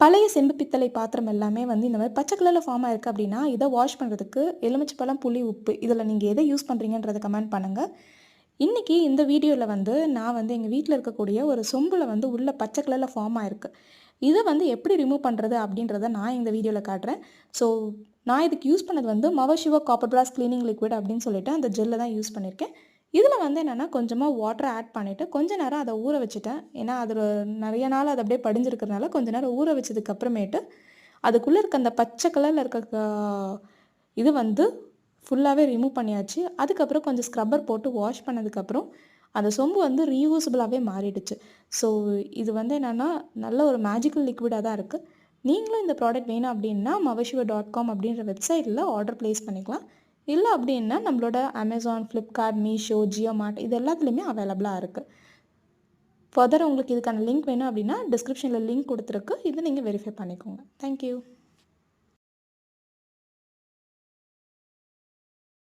பழைய செம்பு பித்தளை பாத்திரம் எல்லாமே வந்து இந்த மாதிரி பச்சை கலரில் ஃபார்ம் ஆயிருக்கு அப்படின்னா இதை வாஷ் பண்ணுறதுக்கு எலுமிச்சப்பழம் புளி உப்பு இதில் நீங்கள் எதை யூஸ் பண்ணுறீங்கன்றதை கமெண்ட் பண்ணுங்கள் இன்றைக்கி இந்த வீடியோவில் வந்து நான் வந்து எங்கள் வீட்டில் இருக்கக்கூடிய ஒரு சொம்பில் வந்து உள்ள பச்சை கலரில் ஃபார்ம் ஆயிருக்கு. இதை வந்து எப்படி ரிமூவ் பண்ணுறது அப்படின்றத நான் இந்த வீடியோவில் காட்டுறேன். ஸோ நான் இதுக்கு யூஸ் பண்ணது வந்து மவசிவா காப்பர் பிளாஸ் க்ளீனிங் லிக்விட் அப்படின்னு சொல்லிட்டு அந்த ஜெல்லை தான் யூஸ் பண்ணியிருக்கேன் இதில் வந்து என்னென்னா கொஞ்சமாக வாட்டர் ஆட் பண்ணிவிட்டு கொஞ்ச நேரம் அதை ஊற வச்சுட்டேன். ஏன்னா அதில் நிறைய நாள் அது அப்படியே படிஞ்சிருக்கிறதுனால கொஞ்ச நேரம் ஊற வச்சதுக்கப்புறமேட்டு அதுக்குள்ளே இருக்க அந்த பச்சை கலரில் இருக்க இது வந்து ஃபுல்லாகவே ரிமூவ் பண்ணியாச்சு. அதுக்கப்புறம் கொஞ்சம் ஸ்க்ரப்பர் போட்டு வாஷ் பண்ணதுக்கப்புறம் அந்த சொம்பு வந்து ரீயூசபிளாகவே மாறிடுச்சு. ஸோ இது வந்து என்னென்னா நல்ல ஒரு மேஜிக்கல் லிக்விடாக தான் இருக்குது நீங்களும் இந்த ப்ராடக்ட் வேணும் அப்படின்னா மவசிவா டாட் காம் அப்படின்ற வெப்சைட்டில் ஆர்டர் ப்ளேஸ் பண்ணிக்கலாம். இல்லை அப்படின்னா நம்மளோட Amazon Flipkart Meesho Jio mart இது எல்லாத்துலேயுமே அவைலபிளாக இருக்குது ஃபர்தர் உங்களுக்கு இதுக்கான லிங்க் வேணும் அப்படின்னா டிஸ்கிரிப்ஷனில் லிங்க் கொடுத்துருக்கு. இதை நீங்கள் வெரிஃபை பண்ணிக்கோங்க. தேங்க்யூ